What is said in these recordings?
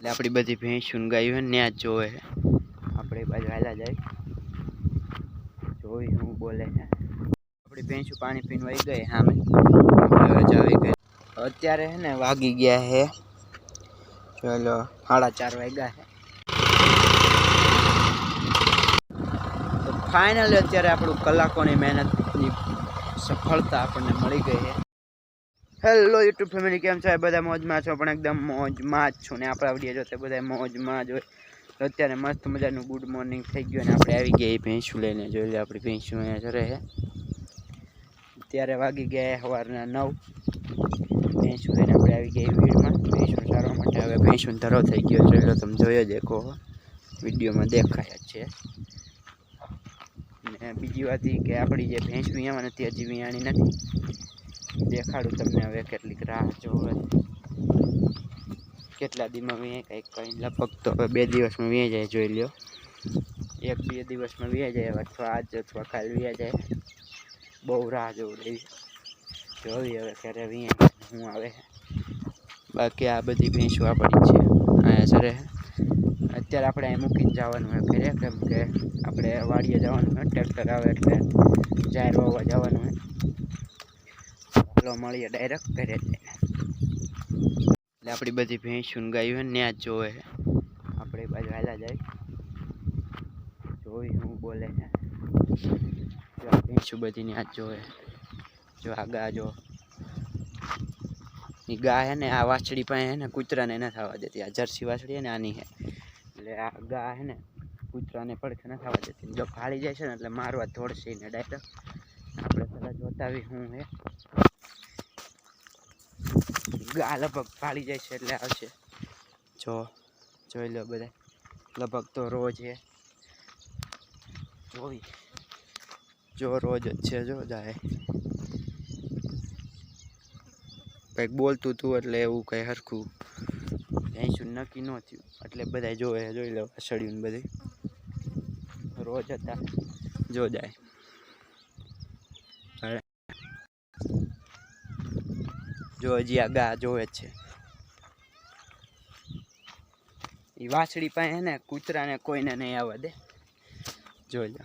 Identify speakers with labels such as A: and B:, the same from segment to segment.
A: એટલે આપણી બધી ભેંસું ગાયું હોય ને, ત્યાં જ જોવે આપણે બાજુ હાલા જાય. જોઈ હું બોલે આપણી ભેંસું પાણી પીને વહી ગઈ સામે. હવે ગઈ. અત્યારે છે ને વાગી ગયા હે. ચલો, સાડા ચાર વાગ્યા છે તો ફાઇનલી અત્યારે આપણું કલાકોની મહેનતની સફળતા આપણને મળી ગઈ છે હેલો યુટ્યુબ ફેમિલી કેમ છો? બધા મોજમાં છો? પણ એકદમ મોજમાં જ છું ને આપણા વીડિયો જોતે બધા મોજમાં જ હોય. તો અત્યારે મસ્ત મજાનું ગુડ મોર્નિંગ થઈ ગયું અને આપણે આવી ગયા એ ભેંસું લઈને. જોઈ લે આપણી ભેંસું અહીંયા ચરે છે. અત્યારે વાગી ગયા સવારના નવ. ભેંસું લઈને આપણે આવી ગયા વીડમાં ભેંસું સારવા માટે હવે ભેંસું ધરો થઈ ગયો. જોઈ લો, તમે જોયો જ એકો વિડીયોમાં દેખાય જ છે. ને બીજી વાત એ કે આપણી જે ભેંસ વિયામાં નથી, હજી વિયાણી નથી. દેખાડું તમને હવે કેટલીક રાહ જોવે. કેટલા દીમાં વીએ કંઈક કંઈ. લગભગ તો હવે બે દિવસમાં વીએ જાય, જોઈ લ્યો. એક બે દિવસમાં વીએ જાય અથવા આજ અથવા કાલ વીએ જાય. બહુ રાહ જોવું રહી જોવી હવે ક્યારે વીએ હું આવે. બાકી આ બધી ભેંસો આપણી છે. સરે અત્યારે આપણે અહીં મૂકીને જવાનું હોય ઘરે, કેમ કે આપણે વાડીએ જવાનું હોય, ટ્રેક્ટર આવે એટલે જાહેર વાવવા જવાનું હોય. ચાલો મળીએ ડાયરેક્ટ ઘરે એટલે આપણી બધી ભેંસું ગાયું હોય ને ત્યાં જોવે આપણે બાજુ હાલા જાય. જોઈ હું બોલે જો ભેંસું બધી ત્યાં જ જોવે જો આ ગા જો. એ ગા હે ને, આ વાછડી પાસે હે ને, કૂતરાને ન થવા દેતી. આ જર્સી વાછડી હે ને, આની હે એટલે આ ગા હે ને, કૂતરાને પડખે ન થવા દેતી. જો ફાળી જાય છે ને, એટલે મારવા ધોડશે ને ડાયરેક્ટ આપણે પહેલાં જોતાવી હું હે ગા લગભગ ફાળી જાય છે એટલે આવશે. જો, જોઈ લો બધા લગભગ તો રોજ હે જોઈ. જો રોજ જ છે, જો જાય. કંઈક બોલતું હતું એટલે એવું કંઈ હરખું શું નક્કી ન થયું. એટલે બધા જોવે, જોઈ લો ને બધી. રોજ હતા. જો જાય હવે જો હજી આ ગા જોવે જ છે. એ વાછડી પાસે ને, કૂતરાને કોઈને નહીં આવવા દે. જોઈ લો.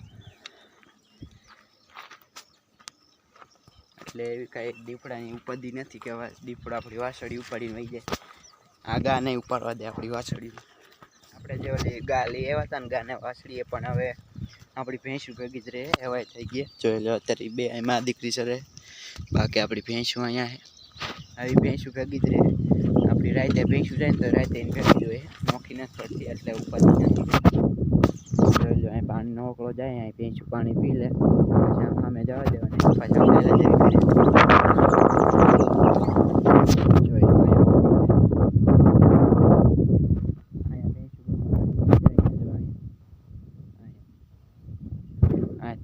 A: એટલે એવી કાંઈ દીપડાની ઉપાધિ નથી કે દીપડા આપણી વાછડી ઉપાડીને વહી જાય. આ ગા નહીં ઉપાડવા દે આપણી વાછડી આપણે જે ઓલી ગા લઈ આવ્યા હતા ને ગાને વાછડીએ પણ હવે આપણી ભેંસું ભેગી જ રહે એવાય થઈ ગઈ. જોઈ લો, અત્યારે બે, એમાં દીકરી સરે બાકી આપણી ભેંસું અહીંયા આવી ભેંસું ભેગી જ રહે. આપણી રાતે ભેંસું જાય ને તો રાતે એને ભેગી હોય નોખી નથી પડતી, એટલે ઉપાધિ નથી પાણીનો નોકળો જાય, અહીં ભેંસું પાણી પી લે. પછી સામે જવા દેવાની પાછા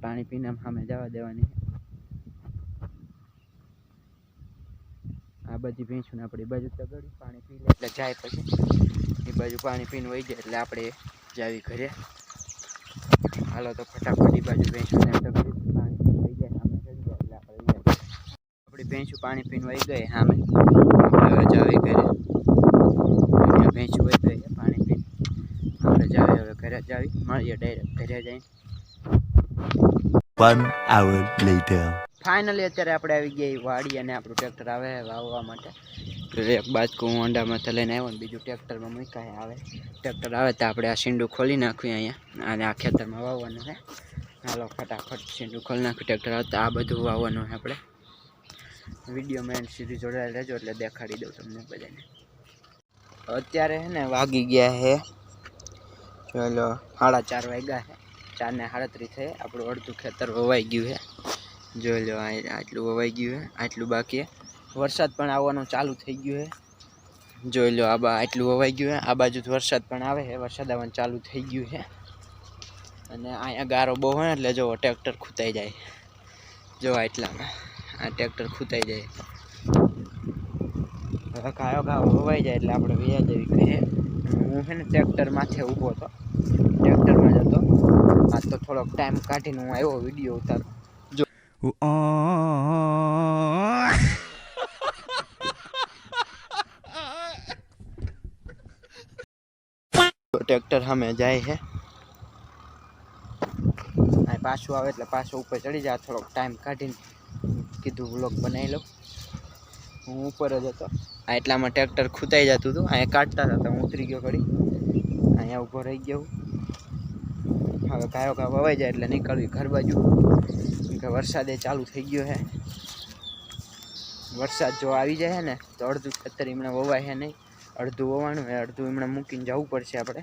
A: પાણી પાણી પીને સામે જવા દેવાની. આ બધી ભેંસુને આપણે એ બાજુ તગડી પાણી પી લે. એટલે જાય પછી. એ બાજુ પાણી પીને વહી જાય એટલે આપણે જાવી ઘરે. હાલો તો ફટાફટ એ બાજુ ભેંસુને તગડી પાણી પીને વહી જાય સામે ચડી જાય એટલે આપણે આપણે ભેંસું પાણી પીને વહી ગઈ સામે આપણે હવે જાવી ઘરે. ભેંસું વહી ગઈ પાણી પીને. આપણે જાવી હવે ઘરે જાવી. મળીએ ડાયરેક્ટ ઘરે જઈને.
B: One hour later.
A: ફાઇનલી અત્યારે આપણે આવી ગયા વાડી અને આપણું ટ્રેક્ટર આવે વાવવા માટે. એક બાજકું હોન્ડામાંથી લઈને આવ્યો ને બીજું ટ્રેક્ટરમાં મૂકાય આવે. ટ્રેક્ટર આવે તો આપણે આ સીંડું ખોલી નાખ્યું અહીંયા. અને આ ખેતરમાં વાવવાનું છે. હાલો, ફટાફટ સીંડું ખોલી નાખ્યું ટ્રેક્ટર આવે તો આ બધું વાવવાનું છે આપણે. વિડીયોમાં એન્ડ સુધી જોડાયેલ રહેજો એટલે દેખાડી દઉં તમને બધાને. અત્યારે છે ને વાગી ગયા છે. ચલો સાડા ચાર વાગ્યા છે. ચાર ને સાડત્રીસ થઈ આપણું અડધું ખેતર વવાઈ ગયું છે. જોઈ લો આટલું વવાઈ ગયું છે આટલું બાકી વરસાદ પણ આવવાનું ચાલુ થઈ ગયું છે જોઈ લો આ આટલું વવાઈ ગયું છે આ બાજુ વરસાદ પણ આવે છે વરસાદ આવવાનું ચાલુ થઈ ગયું છે અને અહીંયા ગારો બહુ હોય એટલે જો ટ્રેક્ટર ખૂતાઈ જાય. જો આટલામાં આ ટ્રેક્ટર ખૂતાઈ જાય. ગાયો ગાયો વવાઈ જાય એટલે આપણે વ્યા આવી ઘરે હું છે ને ટ્રેક્ટર માથે ઊભો હતો. ટ્રેક્ટરમાં જ હતો. આ તો થોડોક ટાઈમ કાઢીને હું આવ્યો, વીડિયો ઉતારો. ટ્રેક્ટર સામે જાય છે. પાછું આવે એટલે પાછું ઉપર ચડી જાય. થોડોક ટાઈમ કાઢીને કીધું બ્લોક બનાવી લઉં. હું ઉપર જ હતો. આ એટલામાં ટ્રેક્ટર ખૂતાઈ જતું હતું. અહીંયા કાઢતા હતા હું ઉતરી ગયો ઘડી. અહીંયા ઊભો રહી ગયો હવે કાયો કા વવાઈ જાય એટલે નીકળવી ઘર બાજુ. કે વરસાદે ચાલુ થઈ ગયો છે વરસાદ જો આવી જાય ને, તો અડધું ખેતર હમણાં વવાય છે નહીં. અડધું વવાણું હોય, અડધું એમણે મૂકીને જવું પડશે આપણે.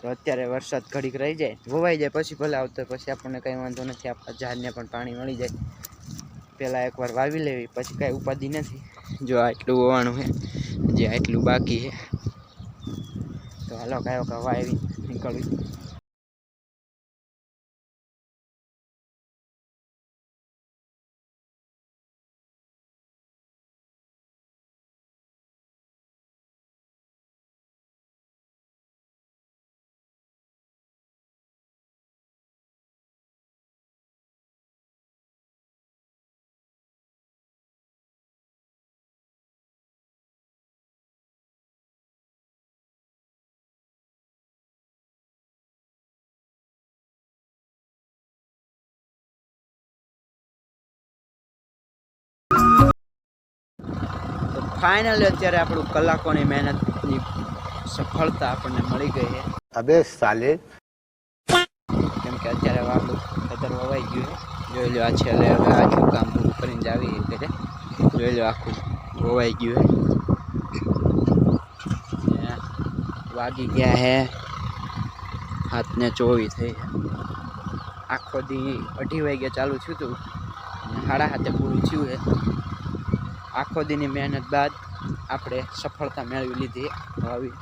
A: તો અત્યારે વરસાદ ઘડીક રહી જાય. વવાઈ જાય પછી ભલે આવતો પછી આપણને કંઈ વાંધો નથી. આપણા ઝાડને પણ પાણી મળી જાય. પહેલાં એકવાર વાવી લેવી, પછી કાંઈ ઉપાધિ નથી. જો આટલું વવાણું છે જે આટલું બાકી છે તો હાલો કાયો કા વાવી નીકળવી. ફાઇનલ અત્યારે આપણું કલાકોની મહેનતની સફળતા આપણને મળી ગઈ છે.
B: અબે સાલે.
A: કેમ કે અત્યારે આપણું ખેતર વવાઈ ગયું છે. જોઈ લો આ છેલ્લે હવે આખું કામ પૂરું કરીને જ આવી એટલે જોઈ લો આખું વવાઈ ગયું છે. વાગી ગયા હે. હાથને ચોવી થઈ આખો દી અઢી વાગ્યા ચાલુ થયું હતું. સાડા હાથે પૂરું થયું છે. આખો દીની મહેનત બાદ આપણે સફળતા મેળવી લીધી. વાવી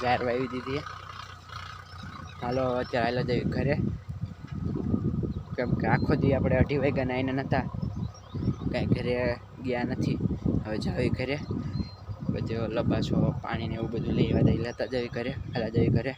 A: જાહેર વાવી દીધી. હાલો અત્યારે હાલો જઈએ ઘરે. કેમ કે આખો દી આપણે અઢી વાગ્યાના આવીને નહોતા કાંઈ ઘરે ગયા નથી. હવે જાવી ઘરે. બધો લબાસો પાણીને એવું બધું લઈ આવ્યા લેતા જવી ઘરે. હાલા જવી ઘરે.